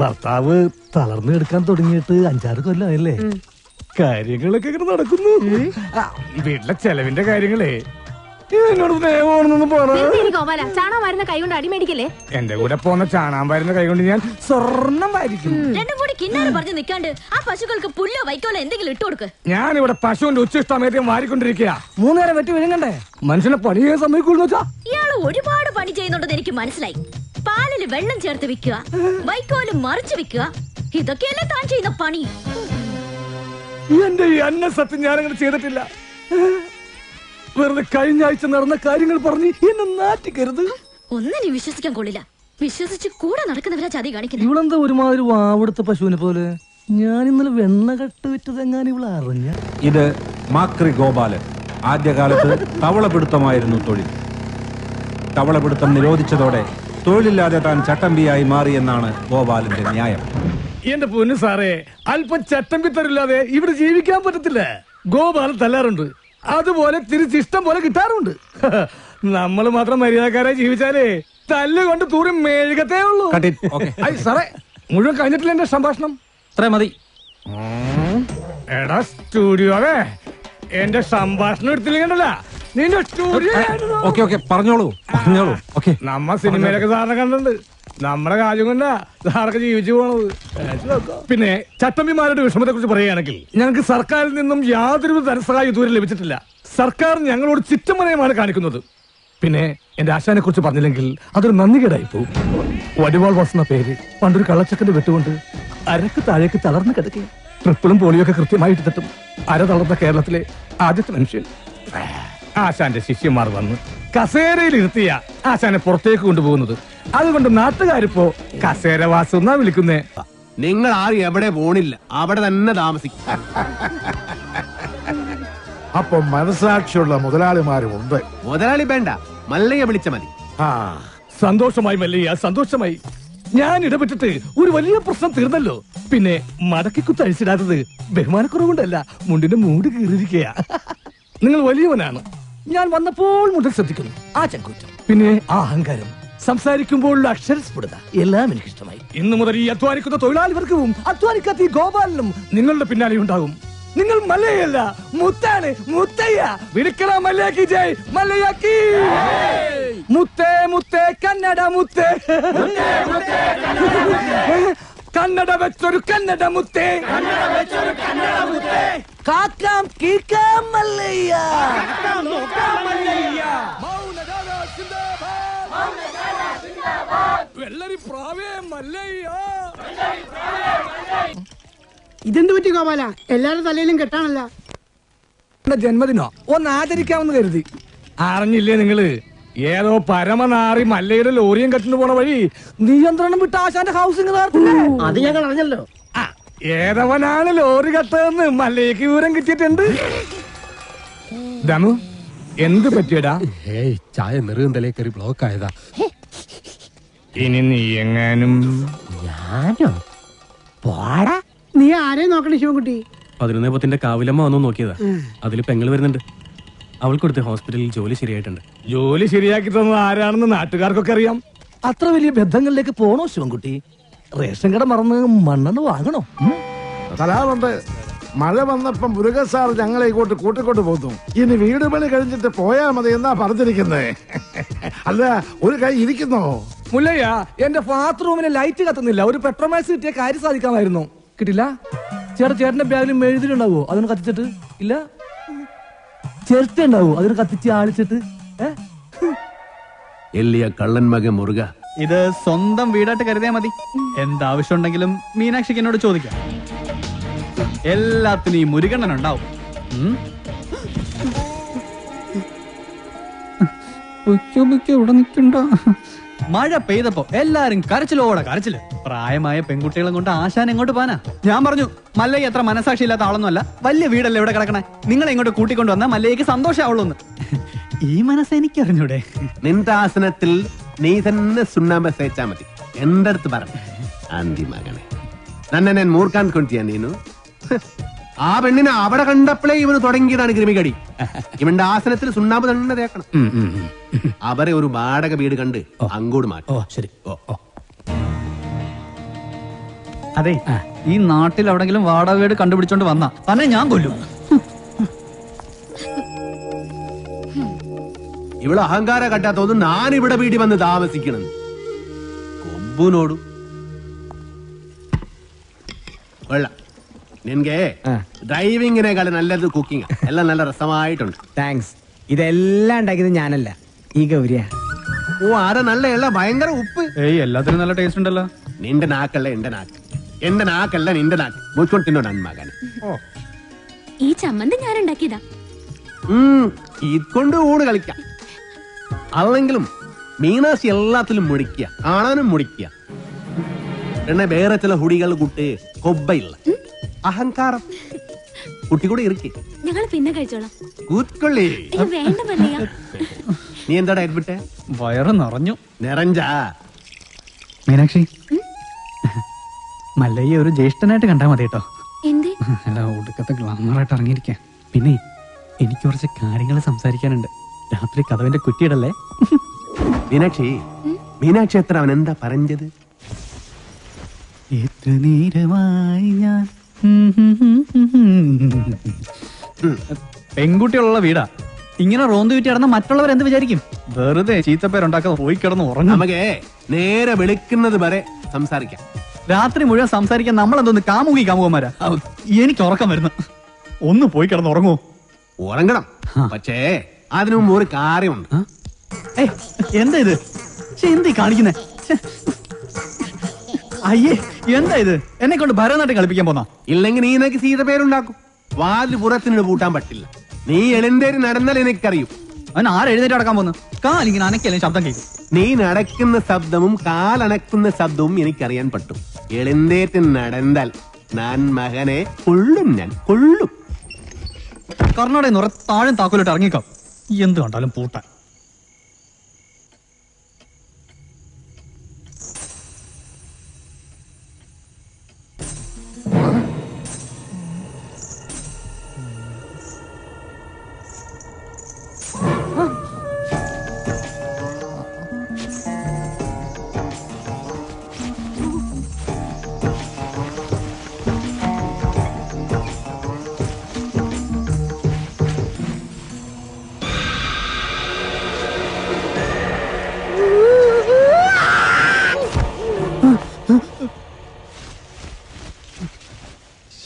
ഭർത്താവ് തളർന്നു എടുക്കാൻ തുടങ്ങിയിട്ട് അഞ്ചാറ് കൊല്ലമായല്ലേ കാര്യങ്ങളൊക്കെ ഇങ്ങനെ നടക്കുന്നു. വീട്ടിലെ ചെലവിന്റെ കാര്യങ്ങളേ കൈ കൊണ്ട് അടിമേടിക്കല്ലേ എന്റെ കൂടെ പോന്ന ചാണാൻ വരുന്ന കൈകൊണ്ട് ഞാൻ സ്വർണം വാരിക്കും. രണ്ടും കൂടി കിന്നാരം പറഞ്ഞു നിൽക്കാണ്ട് ആ പശുക്കൾക്ക് പുല്ലോ വൈക്കോലോ എന്തെങ്കിലും ഇട്ടു കൊടുക്ക്. ഇവിടെ പശുവിന്റെ ഉച്ചിഷ്ടമേദ്യം വാരിക്കൊണ്ടിരിക്കുക. മൂന്നേരം വെട്ടി വിഴുങ്ങണ്ടേ? മനുഷ്യനെ പണി ചെയ്യാൻ സമ്മതിക്കുള്ളൂ ഇയാൾ ഇയാൾ ഒരുപാട് പണി ചെയ്യുന്നുണ്ടെന്ന് എനിക്ക് മനസ്സിലായി. പാലിൽ വെള്ളം ചേർത്ത് വിൽക്കുക വൈക്കോൽ മറിച്ച് വിൽക്കുക ഇതൊക്കെയല്ലേ താൻ ചെയ്യുന്ന പണി? എന്റെ ഈ അന്ന സത്യം ഞാനങ്ങനെ ചെയ്തിട്ടില്ല. വെറുതെ കഴിഞ്ഞ ആഴ്ച നടന്ന കാര്യങ്ങൾ പറഞ്ഞ് എന്നെ നാറ്റിക്കരുത്. ഒന്നിനും വിശ്വസിക്കാൻ കൊള്ളില്ല. വിശ്വസിച്ച് കൂടെ നടക്കുന്നവരാ ചതി കാണിക്കുന്നത്. ഇവളെന്താ ഒരുമാതിരി വാവെടുത്ത പശുവിനെ പോലെ? ഞാൻ ഇന്നലെ വെണ്ണ കട്ട് വിറ്റതെങ്ങാൻ ഇവൾ അറിഞ്ഞ? ഇത് മാക്രി ഗോപാലൻ. ആദ്യകാലത്ത് തവളപിടുത്തമായിരുന്നു തൊഴിൽ. തവളപിടുത്തം നിരോധിച്ചതോടെ തൊഴിലില്ലാതെ താൻ ചട്ടമ്പിയായി മാറിയെന്നാണ് ഗോപാലിന്റെ ന്യായം. എന്റെ പൊന്നു സാറേ അല്പം ചട്ടമ്പി തരില്ലാതെ ഇവിടെ ജീവിക്കാൻ പറ്റത്തില്ല. ഗോപാൽ തല്ലാറുണ്ട്. അതുപോലെ തിരിച്ച് ഇഷ്ടം പോലെ കിട്ടാറുണ്ട്. നമ്മൾ മാത്രം മര്യാദക്കാരായി ജീവിച്ചാലേ തല്ലുകൊണ്ട് തൂറി മെഴുകത്തേ ഉള്ളൂ. സാറേ മുഴുവൻ കഴിഞ്ഞിട്ടില്ല എന്റെ സംഭാഷണം? അത്ര മതി. എടാ സ്റ്റുഡിയോ അതെ എന്റെ സംഭാഷണം എടുത്തില്ലെങ്കിലല്ല നിന്റെ ഓക്കെ ഓക്കെ പറഞ്ഞോളൂ പറഞ്ഞോളൂ. ഓക്കെ. നമ്മ സിനിമയിലൊക്കെ സാറിനെ കണ്ടിട്ടുണ്ട്. നമ്മുടെ കാര്യം കൊണ്ടാ സാറൊക്കെ ജീവിച്ചു പോണത്. പിന്നെ ചട്ടമ്പിമാരുടെ വിഷമത്തെ കുറിച്ച് പറയുകയാണെങ്കിൽ ഞങ്ങൾക്ക് സർക്കാരിൽ നിന്നും യാതൊരു ധനസഹായം ഇതുവരെ ലഭിച്ചിട്ടില്ല. സർക്കാർ ഞങ്ങളോട് ചിറ്റമനയമാണ് കാണിക്കുന്നത്. പിന്നെ എന്റെ ആശാനെ കുറിച്ച് പറഞ്ഞില്ലെങ്കിൽ അതൊരു നന്ദികേടായി പോകും വടിവാൾ വസുന്ന പേര് പണ്ടൊരു കള്ളച്ചക്കന്റെ വെട്ടുകൊണ്ട് അരക്ക് താഴേക്ക് തളർന്നു കിടക്കി ട്രിപ്പിളും പോളിയൊക്കെ കൃത്യമായിട്ട് തട്ടും. അര തളർന്ന കേരളത്തിലെ ആദ്യത്തെ മനുഷ്യൻ. ആശാന്റെ ശിഷ്യന്മാർ വന്ന് കസേരയിൽ ഇരുത്തിയ ആശാനെ പുറത്തേക്ക് കൊണ്ടുപോകുന്നത്. അതുകൊണ്ട് നാട്ടുകാരിപ്പോ കസേരവാസം എന്നാ വിളിക്കുന്നേ. നിങ്ങൾ ആരും എവിടെ പോണില്ല അവിടെ തന്നെ താമസിക്കും. അപ്പൊ മനസാക്ഷിയുള്ള മുതലാളിമാരും ഉണ്ട്. മുതലാളി വേണ്ട മല്ലയെ വിളിച്ച മതി. ആ. സന്തോഷമായി മല്ലയ്യ സന്തോഷമായി. ഞാൻ ഇടപെട്ടിട്ട് ഒരു വലിയ പ്രശ്നം തീർന്നല്ലോ. പിന്നെ മടക്കി കുത്തഴിച്ചിടാത്തത് ബഹുമാനക്കുറവുകൊണ്ടല്ല മുണ്ടിന്റെ മൂട് കീറിയിരിക്കുക നിങ്ങൾ വലിയവനാണ്. ഞാൻ വന്നപ്പോൾ മുതൽ ശ്രദ്ധിക്കുന്നു. ആ ചങ്കൂറ്റം പിന്നെ ആ അഹങ്കാരം സംസാരിക്കുമ്പോഴുള്ള അക്ഷരസ്ഫുടത എല്ലാം എനിക്ക് ഇഷ്ടമായി ഇന്നു മുതൽ ഈ അധ്വാനിക്കുന്ന തൊഴിലാളി വർഗവും അധ്വാനിക്കാത്ത ഈ ഗോപാലനും നിങ്ങളുടെ പിന്നാലെ ഉണ്ടാകും. നിങ്ങൾ മല്ലയല്ല മുത്താണ് മുത്തയ്യ. വിളിക്കണ മല്ലയാക്കി ജയ് മല്ലയാക്കി മുത്തേ മുത്തേ കന്നഡ മുത്തേ. കന്നഡ വെച്ചൊരു കന്നഡ മുത്തേ. കാക്കാം കീക്കാം മല്ലയ്യ. വെള്ളരി പ്രാവേ മല്ലയ്യ ഇതെന്ത് പറ്റി ഗോപാല? എല്ലാരുടെ തലയിലും കെട്ടാണല്ല. എന്റെ ജന്മദിനോ? ഒന്ന് ആചരിക്കാമെന്ന് കരുതി. അറിഞ്ഞില്ലേ നിങ്ങൾ? ഏതോ പരമനാറി മല്ലയുടെ ലോറിയും കെട്ടിന് പോണ വഴി നിയന്ത്രണം വിട്ട് ആശാന്റെ ഹൗസിംഗ് അത് ഞങ്ങൾ അറിഞ്ഞല്ലോ. ഏതവനാണ് ലോറി കത്തതെന്ന് മല്ലേക്ക് വിവരം കിട്ടിയിട്ടുണ്ട്? ദമു എന്ത് പറ്റിയടാ? ഏയ് ചായ നെറുകന്തലേ കയറി ബ്ലോക്ക് ആയതാ. ഇനി നീ എങ്ങാനും ഞാനോ? പോടാ. നീ ആരെയും നോക്കണേ ശിവൻകുട്ടി? പതിനൊന്നേ പത്തിന്റെ കാവിലമ്മ വന്നു നോക്കിയതാ. അതിൽ പെങ്ങൾ വരുന്നുണ്ട്. അവൾക്ക് കൊടുത്ത് ഹോസ്പിറ്റലിൽ ജോലി ശരിയായിട്ടുണ്ട്. ജോലി ശരിയാക്കി തന്നത് ആരാണെന്ന് നാട്ടുകാർക്കൊക്കെ അറിയാം. അത്ര വലിയ ബന്ധങ്ങളിലേക്ക് പോണോ ശിവൻകുട്ടി? റേഷൻ കട മറന്ന് മണ്ണെണ്ണ വാങ്ങണോ? ഉം? കലാറുണ്ട് മഴ വന്നപ്പം മുരുകൻ സാർ ഞങ്ങളെ ഇങ്ങോട്ട് കൂട്ടിക്കൊണ്ട് പോന്നു. ഇനി വീട് പണി കഴിഞ്ഞിട്ട് പോയാ മതി എന്നാ പറഞ്ഞിരിക്കുന്നേ. അല്ല ഒരു കൈ ഇരിക്കുന്നോ? മുല്ലയ്യ എന്റെ ബാത്റൂമിന് ലൈറ്റ് കത്തുന്നില്ല. ഒരു പെട്രോമാക്സ് കിട്ടിയ കാര്യം സാധിക്കാമായിരുന്നു. കിട്ടില്ല? ചേട്ടാ ചേട്ടന്റെ ബാഗിൽ മെഴുതിലുണ്ടാവോ അതിന് കത്തിച്ചിട്ട്. ഇല്ല? ചിരട്ട ഉണ്ടാവോ അതിന് കത്തിച്ച് ആളിച്ചിട്ട്. ഏ? എല്ലിയ കള്ളൻ മകൻ മുറുക. ഇത് സ്വന്തം വീടായിട്ട് കരുതിയാ മതി. എന്താവശ്യം ഉണ്ടെങ്കിലും മീനാക്ഷിക്ക് എന്നോട് ചോദിക്കാം. എല്ലാത്തിനും ഈ മുരുകണ്ണൻ ഉണ്ടാവും. ഇവിടെ നിൽക്കണ്ട. മഴ പെയ്തപ്പോ എല്ലാരും കരച്ചിലോടെ കരച്ചിൽ. പ്രായമായ പെൺകുട്ടികളെ കൊണ്ട് ആശാൻ എങ്ങോട്ട് പോനാ ഞാൻ പറഞ്ഞു മല്ലയ്യ എത്ര മനസാക്ഷി ഇല്ലാത്ത ആളൊന്നുമല്ല. വലിയ വീടല്ലേ ഇവിടെ കിടക്കണേ? നിങ്ങളെ ഇങ്ങോട്ട് കൂട്ടിക്കൊണ്ട് വന്നാൽ മല്ലയ്ക്ക് സന്തോഷമാവുള്ളൂ ഈ മനസ്സ് എനിക്ക് അറിഞ്ഞൂടെ നിന്റെ ആസനത്തിൽ നീ തന്നെ സുണ്ണാമ്പ തേച്ചാ മതി. എന്റെ അടുത്ത് പറഞ്ഞു അന്തി മകനെ. തന്നെ ഞാൻ മൂർക്കാൻ കൊണ്ടിയാ നീനു. ആ പെണ്ണിനെ അവിടെ കണ്ടപ്പോഴേ ഇവന് തുടങ്ങിയതാണ് കൃമികടി. ഇവന്റെ ആസനത്തിൽ സുണ്ണാമ്പ് തന്നെ തേക്കണം. അവരെ ഒരു വാടക വീട് കണ്ട് അങ്ങോട്ട് മാറ്റി. ഓ ശരി. ഓ ഓ. അതെ ഈ നാട്ടിൽ എവിടെങ്കിലും വാടക വീട് കണ്ടുപിടിച്ചോണ്ട് വന്ന. തന്നെ ഞാൻ കൊല്ലും. ഇവൾ അഹങ്കാര കട്ടാ ഞാൻ ഇവിടെ വീട്ടിൽ വന്ന് താമസിക്കണം കൊമ്പുനോടു. കൊള്ളാം. നിനക്ക് ഡ്രൈവിങ്ങിനേക്കാൾ നല്ലത് കുക്കിംഗ്. എല്ലാം നല്ല രസമായിട്ടുണ്ട്. താങ്ക്സ് ഇതെല്ലാം ഉണ്ടാക്കിയത് ഞാനല്ല. ഈ ഗൗരിയ. ഓ ആരാ നല്ല എള്ള? ഭയങ്കര ഉപ്പ്. ഏയ് എല്ലാത്തിനും നല്ല ടേസ്റ്റ് ഉണ്ടല്ലോ. നിന്റെ നാക്കല്ല എന്റെ നാക്ക്. എന്റെ നാക്കല്ല നിന്റെ നാക്ക്. മുഴുവൻ തിന്നോ നന്മകൻ ഈ ചമ്മന്തി ഞാൻ ഉണ്ടാക്കിയതാ. ഇതുകൊണ്ട് ഊണ് കളിക്കാം. അല്ലെങ്കിലും മീനാശി എല്ലാത്തിലും മുടിക്കുക കാണാനും മുടിക്കുക. പിന്നെ വേറെ ചില ഹുടികൾ കുട്ടി കൊബ്ബയില്ല അഹങ്കാരം. കുട്ടി കൂടെ ഇറക്കി ഞങ്ങൾ പിന്നെ കഴിച്ചോളാം. വേണ്ട നീ എന്താടാ എഡ്വിട്ടെ വയറ് നിറഞ്ഞു. നിറഞ്ചാ. മീനാക്ഷി മല്ലയ്യ ഒരു ജ്യേഷ്ഠനായിട്ട് കണ്ടാ മതി കേട്ടോ. എന്തേ? അല്ല ഒടുക്കത്തെ ഗ്ലാമറായിട്ട് ഇറങ്ങിയിരിക്കാൻ പിന്നെ എനിക്ക് കുറച്ച് കാര്യങ്ങൾ സംസാരിക്കാനുണ്ട്. രാത്രി കഥവിന്റെ കുറ്റിയിടല്ലേ? മീനാക്ഷി മീനാക്ഷി എത്ര അവൻ എന്താ പറഞ്ഞത്? എത്ര നേരമായി ഞാൻ പെൺകുട്ടികളുള്ള വീടാ. ഇങ്ങനെ റോന്ത് വിറ്റ് കിടന്ന മറ്റുള്ളവർ എന്ത് വിചാരിക്കും? വെറുതെ ചീത്തപ്പേരുണ്ടാക്കാതെ പോയി കിടന്ന് ഉറങ്ങും. നമുക്ക് നേരെ വെളുക്കുന്നത് വരെ സംസാരിക്കാം. രാത്രി മുഴുവൻ സംസാരിക്കാൻ നമ്മൾ എന്തോന്ന് കാമുകി കാമുകന്മാരാ? എനിക്ക് ഉറക്കം വരുന്നു. ഒന്ന് പോയി കിടന്ന് ഉറങ്ങുമോ ഉറങ്ങണം. പക്ഷേ അതിനു മുമ്പ് ഒരു കാര്യമുണ്ട്. എന്താ ഇത്? ശ്ശെ, കാണിക്കുന്നേ? അയ്യേ എന്താ ഇത്? എന്നെ കൊണ്ട് ഭരതനാട്യം കളിപ്പിക്കാൻ പോന്നാ? ഇല്ലെങ്കിൽ നീ നിനക്ക് സീത പേരുണ്ടാക്കും. വാതിൽ പുറത്തിനോട് പൂട്ടാൻ പറ്റില്ല. നീ എളിന്തേര് നടന്നാൽ എനിക്കറിയും. അവൻ ആര് എഴുന്നേറ്റ് അടക്കാൻ പോന്നു? കാലിങ്ങനെ അനക്കല്ലേ ശബ്ദം കേൾക്കും. നീ നടക്കുന്ന ശബ്ദവും കാലണക്കുന്ന ശബ്ദവും എനിക്കറിയാൻ പറ്റും. എഴുന്നേറ്റ് നടന്നാൽ ഞാൻ മകനെ കൊള്ളും ഞാൻ കൊള്ളും. കർണാടക നിറ താഴും താക്കോലിട്ട് ഇറങ്ങിക്കോ. എന്ത് കണ്ടാലും പൂട്ടാൻ.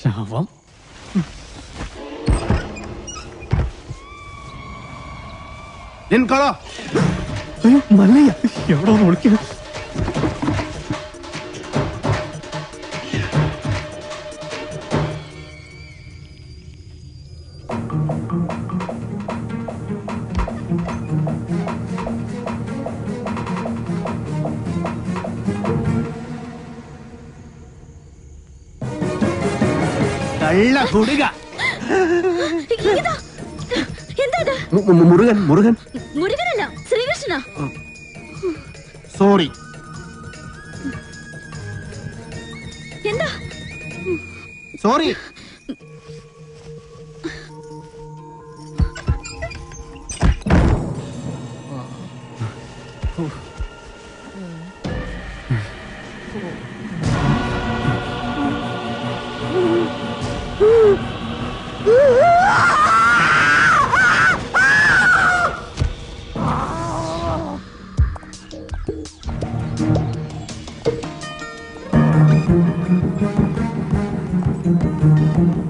ശവം നിൻകൊളോ അയ്യോ മല്ലയ്യ എവിടെ നോക്കിയത് വിളിക്കുന്നു കള്ള കുടുക. മുരുകൻ മുരുകൻ. മുരുകനല്ല ശ്രീകൃഷ്ണ സോറി. എന്താ? സോറി.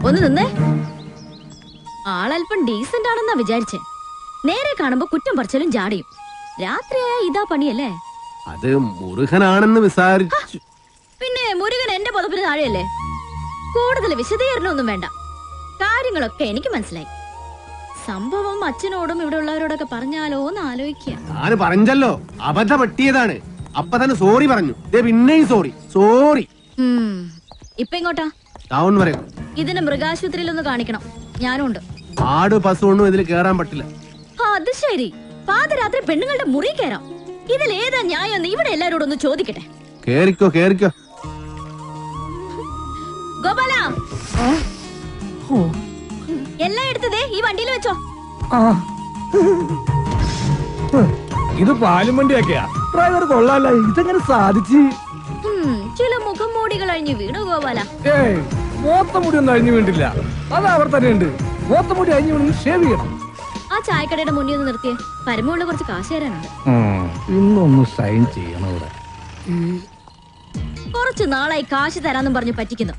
ഒന്ന് നിന്നേ. ആളല്പം ഡീസന്റ് ആണെന്നാ വിചാരിച്ചേ. നേരെ കാണുമ്പോ കുറ്റം പറിച്ചാലും ജാടിയും. രാത്രിയായ ഇതാ പണിയല്ലേ? അത് മുരുകനാണെന്ന് വിസാരിച്ചു. പിന്നെ മുരുകൻ എന്റെ പുതപ്പിന് താഴെയല്ലേ? കൂടുതൽ വിശദീകരണം ഒന്നും വേണ്ട. കാര്യങ്ങളൊക്കെ എനിക്ക് മനസ്സിലായി. സംഭവം അച്ഛനോടും ഇവിടെ ഉള്ളവരോടൊക്കെ പറഞ്ഞാലോ എന്ന് ആലോചിക്കുക ഞാൻ പറഞ്ഞല്ലോ. അബദ്ധ പറ്റിയതാണ് അപ്പൊ തന്നെ സോറി പറഞ്ഞു. ദേ പിന്നെയും സോറി. സോറി. ഇപ്പൊ ഇങ്ങോട്ടാ ടൗൺ വരെ. ഇതിന് മൃഗാശുപത്രിയിൽ ഒന്ന് കാണിക്കണം. ഞാനും ഉണ്ട് ആട് പശു ഒന്നും ഇതിൽ കേറാൻ പറ്റില്ല. ആ, അത് ശരി. പാതിരാത്രി പെണ്ണുങ്ങളുടെ മുറി കയറാം ഇതിൽ ഏതാ ന്യായം ഇവിടെ എല്ലാരോടും ഒന്ന് ചോദിക്കട്ടെ. കേറിക്കോ കേറിക്കോ. ഗോപാല! എല്ലാം എടുത്തതേ ഈ വണ്ടിയിൽ വെച്ചോ. ഇത് പാലും വണ്ടിയൊക്കെയാ. ഡ്രൈവർ കൊള്ളാല്ല ഇതെങ്ങനെ സാധിച്ചു? ചില മുഖം മൂടികൾ അഴിഞ്ഞു വീണു ഗോപാല ഏയ് മോത്ത മുടി ഒന്നും അഴിഞ്ഞു വീണ്ടില്ല അത് അവർ തന്നെ ഉണ്ട്. മോത്ത മുടി അഴിഞ്ഞു വീണെന്ന് ഷേവ് ചെയ്യണം. ആ ചായക്കടയുടെ മുന്നിൽ ഒന്ന് നിർത്തിയേ. പരമുള്ള കുറച്ച് കാശ് തരാനുണ്ട്. ഇന്നൊന്ന് സൈൻ ചെയ്യണം ഇവിടെ. കുറച്ച് നാളായി കാശ് തരാന്നും പറഞ്ഞു പറ്റിക്കുന്നു.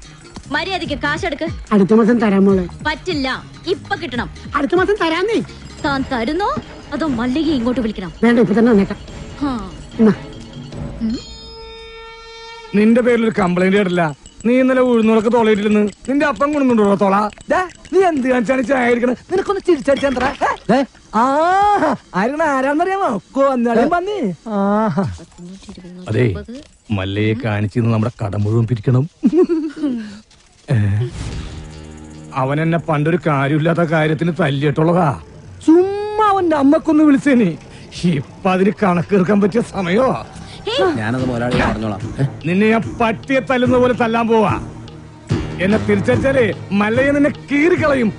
മര്യാദയ്ക്ക് കാശെടുക്ക്. അടുത്ത മാസം തരാൻ മോളെ. പറ്റില്ല. ഇപ്പൊ കിട്ടണം. അടുത്ത മാസം തരാന്നേ താൻ തരുന്നോ? അതോ മല്ലിക ഇങ്ങോട്ട് വിളിക്കണം? വേണ്ട ഇപ്പൊ തന്നെ വന്നേക്കാം. നിന്റെ പേരിൽ ഒരു കംപ്ലൈന്റ് കേട്ടില്ല. നീ ഇന്നലെ ഉഴുന്നൂറൊക്കെ തോളയിട്ടിരുന്ന് നിന്റെ അപ്പം കൊണ്ടുണ്ടോ തോള? നീ എന്ത് കാണിച്ചാണ് ചായ നിനക്കൊന്ന് ചിരിച്ചടിച്ചാ ആ ആരാണ് ആരാന്നറിയാമോ? പന്നി അതെ മല്ലയെ കാണിച്ചിരുന്ന് നമ്മുടെ കട മുഴുവൻ പിരിക്കണം? അവൻ എന്നെ പണ്ടൊരു കാര്യമില്ലാത്ത കാര്യത്തിന് തല്ലിയിട്ടുള്ളതാ ചുമ്മാ അവന്റെ അമ്മക്കൊന്ന് വിളിച്ചേനി ഇപ്പൊ അതിന് കണക്ക് തീർക്കാൻ പറ്റിയ സമയോ ഞാനത് മുതലാളി പറഞ്ഞോളാം നിന്നെ ഞാൻ പട്ടിയെ തല്ലുന്ന പോലെ തല്ലാൻ പോവാ എന്നെ തിരിച്ചടിച്ചാലേ മല്ലയെ നിന്നെ കീറിക്കളയും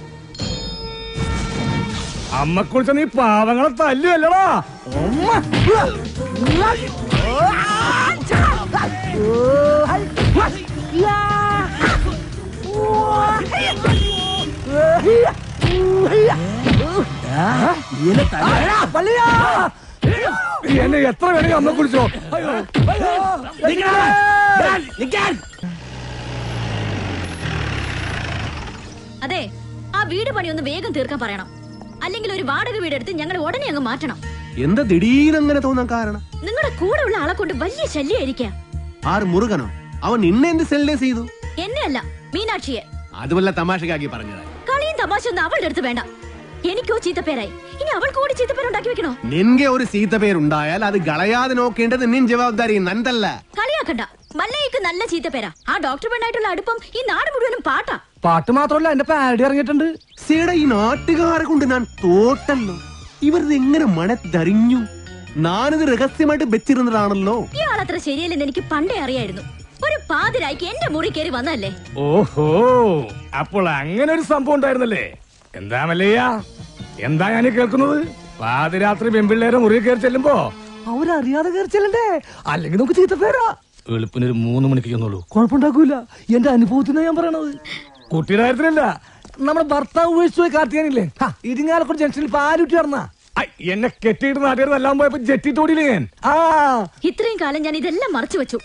അമ്മ കുറിച്ച നീ പാവങ്ങളെ തല്ലുവല്ലടാ ഉമ്മ. എന്നെ എത്ര വേണമെങ്കിൽ അമ്മ കുളിച്ചോ അയ്യോ. അതെ ആ വീട് പണി ഒന്ന് വേഗം തീർക്കാൻ പറയണം. അല്ലെങ്കിൽ ഒരു വാടക വീടെടുത്ത് ഞങ്ങൾ ഉടനെ അങ്ങ് മാറ്റണം. എന്താ ദിടീരങ്ങനെ തോന്നാൻ കാരണം? നിങ്ങളുടെ കൂടെ ഉള്ള ആളെ കൊണ്ട് വലിയ ശല്യായിരിക്കാം ആര് മുറുകനോ? അവൻ നിന്നെ എന്ത് സെല്ലേ ചെയ്തു? എന്നെ അല്ല മീനാക്ഷിയെ. അതുപോലെ തമാശക്കാക്കി പറഞ്ഞതാ കളിയും തമാശ ഒന്നും അവളുടെ അടുത്ത് വേണ്ട. എനിക്കോ ചീത്തപ്പേരായി. ഇനി അവൾ കൂടി ചീത്തപ്പേരുണ്ടാക്കി വെക്കണോ? നിന്റെ ഒരു സീത്ത പേരുണ്ടായാൽ അത് കളയാതെ നോക്കേണ്ടത് നിൻ ജവാബ്ദാരി നന്തല്ല കളിയാക്കണ്ട. മല്ലയ്ക്ക് നല്ല ചീത്തപ്പേരാ. ആ ഡോക്ടർ പെണ്ണായിട്ടുള്ള അടുപ്പം ഈ നാട് മുഴുവനും പാട്ടാ. പാട്ട് മാത്രമല്ല എന്റെ പാരഡി ഇറങ്ങിയിട്ടുണ്ട്. സീട ഈ നാട്ടുകാരെ കൊണ്ട് ഞാൻ തോട്ടല്ലോ. ഇവരത് എങ്ങനെ മണത്തറിഞ്ഞു ഞാനിത് രഹസ്യമായിട്ട് വെച്ചിരുന്നതാണല്ലോ. ഇയാളത്ര ശരിയല്ലെന്ന് എനിക്ക് പണ്ടേ അറിയായിരുന്നു. ഒരു പാതിരായിക്ക് എന്റെ മുറി കയറി വന്നല്ലേ ഓഹോ അപ്പോൾ അങ്ങനെ ഒരു സംഭവം ഉണ്ടായിരുന്നല്ലേ? എന്താ മല്ലയ്യ? എന്താ ഞാൻ കേൾക്കുന്നത്? പാതിരാത്രി പെമ്പിള്ളേരെ മുറി കയറി ചെല്ലുമ്പോ അവരറിയാതെ കയറി ചെല്ലണ്ടേ? അല്ലെങ്കിൽ നമുക്ക് ചീത്ത പേരാ. വെളുപ്പിന് ഒരു മൂന്ന് മണിക്ക് ചെന്നുള്ളൂ കുഴപ്പമുണ്ടാക്കൂല. എന്റെ അനുഭവത്തിന് ഞാൻ പറയണത്. കുട്ടിയുടെ കാര്യത്തിലല്ല നമ്മുടെ ഭർത്താവ് ഉപയോഗിച്ചു പോയി കാർത്തിയാനില്ലേ ഇരിങ്ങാലക്കുടി ജംഗ്ഷനിൽ പാലുറ്റി നടന്ന. എന്നെ കെട്ടിയിട്ട് നാട്ടുകാർ എല്ലാം പോയപ്പോ ജെറ്റി തോടിയില്ലേ ഞാൻ? ആ. ഇത്രയും കാലം ഞാൻ ഇതെല്ലാം മറച്ചു വെച്ചു.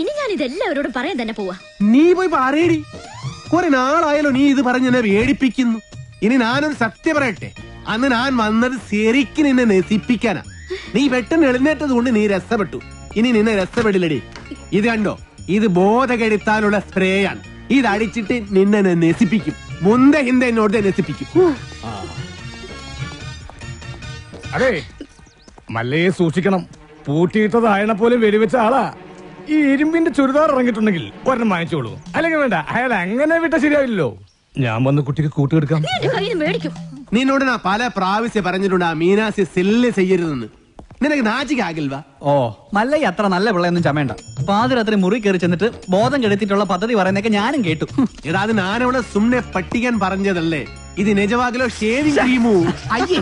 ഇനി ഞാൻ ഇതെല്ലാവരോടും പറയാൻ തന്നെ പോവാ. നീ പോയി പറയടി. കുറെ നാളായാലോ നീ ഇത് പറഞ്ഞ് എന്നെ വേടിപ്പിക്കുന്നു. ഇനി ഞാനൊരു സത്യം പറയട്ടെ. അന്ന് ഞാൻ വന്നത് ശരിക്കും നിന്നെ നശിപ്പിക്കാനാ. നീ പെട്ടെന്ന് എഴുന്നേറ്റത് കൊണ്ട് നീ രസപ്പെട്ടു ഇനി നിന്നെ രസപ്പെടില്ലടി ഇത് കണ്ടോ? ഇത് ബോധകെടുത്താനുള്ള സ്പ്രേ ആണ് ഇത് അടിച്ചിട്ട് നിന്നെ നശിപ്പിക്കും. മുന്ത ഹിന്ദ എന്നോട് നശിപ്പിക്കും. അതെ മല്ലയെ സൂക്ഷിക്കണം. പൂട്ടിയിട്ടതായണ പോലും വെടിവെച്ച ആളാ. ഈ ഇരുമ്പിന്റെ ചുരിദാർ ഇറങ്ങിയിട്ടുണ്ടെങ്കിൽ ഒരെണ്ണം വാങ്ങിച്ചോളൂ. അല്ലെങ്കിൽ വേണ്ട അയാൾ അങ്ങനെ വിട്ട ശരിയാവില്ലല്ലോ. ഞാൻ വന്ന് കുട്ടിക്ക് നീ മേടിക്കും. നിന്നോട് ഞാൻ പല പ്രാവശ്യം പറഞ്ഞിട്ടുണ്ട് ആ മീനാസി സെല്ല് ചെയ്യരുതെന്ന്. നിനക്ക് നാച്ചിക്കാകിൽവാ ഓ മല്ലയ്യ അത്ര നല്ല പിള്ളയൊന്നും ചമയണ്ട. പാതിരാത്രി മുറി കയറി ചെന്നിട്ട് ബോധം കെടുത്തിട്ടുള്ള പദ്ധതി പറയുന്നൊക്കെ ഞാനും കേട്ടു. എടാ അത് ഞാനവിടെ സുമ്നെ പട്ടിക്കാൻ പറഞ്ഞതല്ലേ. ഇത് നിജവാകിലോ ഷേവിംഗ് ക്രീമോ? അയ്യേ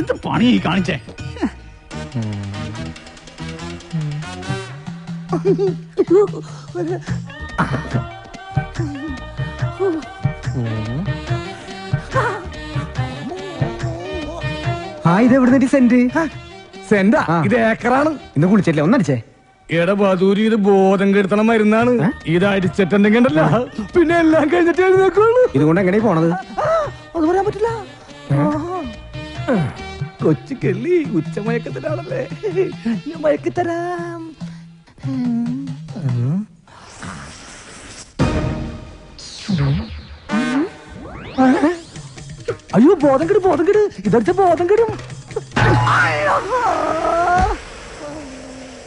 എന്ത് പണി കാണിച്ചേ? ആ ഇത് എവിടെ സെന്റ്? സെന്റാ? ഇത് ഏക്കറാണ്. ഇന്ന് കുളിച്ചല്ലേ? ഒന്നടിച്ചേ എടാ ബദൂരി ഇത് ബോധം കെടുത്തണം മരുന്നാണ്. ഇത് അടിച്ചിട്ടുണ്ടെങ്കിൽ ഉണ്ടല്ലോ. പിന്നെ എല്ലാം കഴിഞ്ഞിട്ട് എഴുന്നേക്കുള്ളൂ ഇതുകൊണ്ട് എങ്ങനെ പോണത്? അത് പറയാൻ പറ്റില്ല. കൊച്ചു കെള്ളി ഉച്ച മയക്കത്തിലാണല്ലേ ഞാൻ മയക്കിത്തരാം. അയ്യോ ബോധം കെടും ബോധം കെട്. ഇതടിച്ച ബോധം കെടും.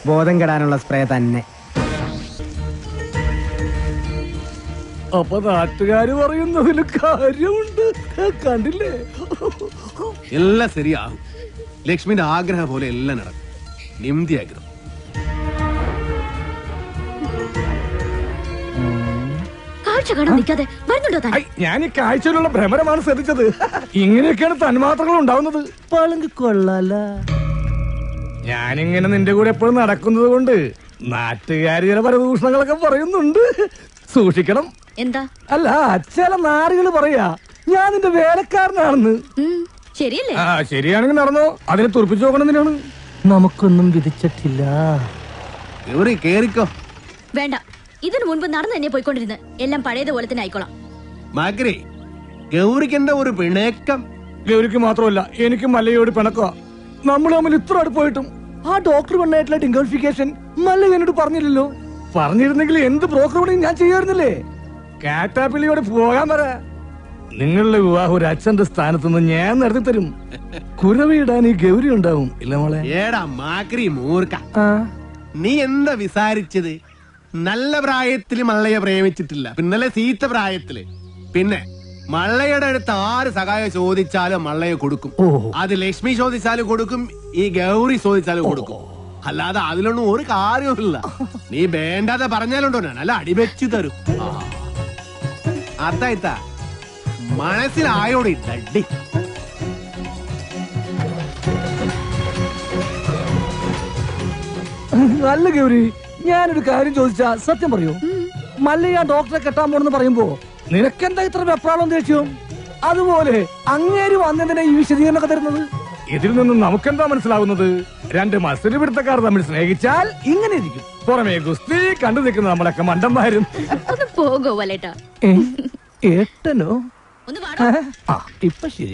ബോധം കെടാനുള്ള സ്പ്രേ തന്നെ. അപ്പൊ നാട്ടുകാര് പറയുന്നതിൽ കാര്യമുണ്ട്. കണ്ടില്ലേ? എല്ലാം ശരിയാകും. ലക്ഷ്മിന്റെ ആഗ്രഹം പോലെ എല്ലാം നടക്കും. നിംതി ആഗ്രഹം. കാഴ്ച കാണാൻ നിൽക്കാതെ വരുന്നുണ്ടോ താൻ? ഞാൻ ഈ കാഴ്ചയിലുള്ള ഭ്രമരമാണ് ശ്രദ്ധിച്ചത്. ഇങ്ങനെയൊക്കെയാണ് തന്മാത്രകൾ ഉണ്ടാവുന്നത്. പളുങ്ക് കൊള്ളാല. ഞാനിങ്ങനെ നിന്റെ കൂടെ എപ്പോഴും നടക്കുന്നത് കൊണ്ട് നാട്ടുകാര് ചില പരദൂഷണങ്ങളൊക്കെ പറയുന്നുണ്ട്. സൂക്ഷിക്കണം. എന്താ? അല്ല ചില നാടുകൾ പറയാ ഞാൻ നിന്റെ വേലക്കാരനാണെന്ന്. ശരിയല്ലേ? ആ ശരിയാണെങ്കിൽ നടന്നോ. അതിനെ തുറപ്പിച്ചു നോക്കണമെന്നാണ് നമുക്കൊന്നും വിധിച്ചിട്ടില്ല. കേറിക്കോ വേണ്ട. ഇതിനു മുൻപ് നടന്നു തന്നെ പോയിക്കൊണ്ടിരുന്ന്. എല്ലാം പഴയതുപോലെ തന്നെ ആയിക്കോളാം. മാക്രി ഗൗരിക്കെന്താ ഒരു പിണക്കം? ഗൗരിക്ക് മാത്രമല്ല എനിക്ക് മല്ലയോട് പിണക്കുക നമ്മൾ തമ്മിൽ ഇത്ര അടുപ്പായിട്ടും ആ ഡോക്ടർ പെണ്ണായിട്ടുള്ള ഡിംഗോളിഫിക്കേഷൻ മല്ല എന്നോട് പറഞ്ഞില്ലല്ലോ. പറഞ്ഞിരുന്നെങ്കിൽ എന്ത് ബ്രോക്കർ പണിയും ഞാൻ ചെയ്യാറുന്നില്ലേ കാറ്റാപ്പിള്ളിയോട് പോകാൻ പറ നിങ്ങളുടെ വിവാഹം ഒരു അച്ഛന്റെ സ്ഥാനത്ത് നിന്ന് ഞാൻ നടത്തി തരും. കുരവിടാൻ ഈ ഗൗരി ഉണ്ടാവും ഇല്ല മോളെ? ഏടാ മാക്രി മൂർക്ക നീ എന്താ വിസാരിച്ചത്? നല്ല പ്രായത്തിൽ മള്ളയെ പ്രേമിച്ചിട്ടില്ല. പിന്നല്ലേ സീത്ത പ്രായത്തിൽ. പിന്നെ മള്ളയുടെ അടുത്ത് ആര് സഹായം ചോദിച്ചാലും മള്ളയെ കൊടുക്കും. അത് ലക്ഷ്മി ചോദിച്ചാലും കൊടുക്കും ഈ ഗൗരി ചോദിച്ചാലും കൊടുക്കും. അല്ലാതെ അതിലൊന്നും ഒരു കാര്യമില്ല നീ വേണ്ടാതെ പറഞ്ഞാലുണ്ടോ ഞാൻ? അല്ല അടിവെച്ചു തരും. ആ. അതായിത്താ മനസ്സിലായോടി ഡഡി നല്ല ഗൗരി. ഞാനൊരു കാര്യം ചോദിച്ചാ സത്യം പറയൂ. മല്ലയ്യ ഡോക്ടറെ കെട്ടാൻ പോണെന്ന് പറയുമ്പോ നിനക്കെന്താ ഇത്ര വെപ്രാളം ദേഷ്യം? അതുപോലെ അങ്ങേര് വന്നതിനെ ഈ വിശദീകരണമൊക്കെ തരുന്നത്? ഇതിൽ നിന്നും നമുക്കെന്താ മനസ്സിലാവുന്നത്? രണ്ട് മത്സര പിടുത്തക്കാർ തമ്മിൽ സ്നേഹിച്ചാൽ ഇങ്ങനെ ഇരിക്കും. പുറമേ ഗുസ്തി കണ്ടു നിൽക്കുന്ന നമ്മളൊക്കെ മണ്ടന്മാരും. ഒന്ന് പോകോ വലേട്ടാ. ഏട്ടനോ? ഒന്ന് വാടാ. ആ ഇപ്പൊ ശരി.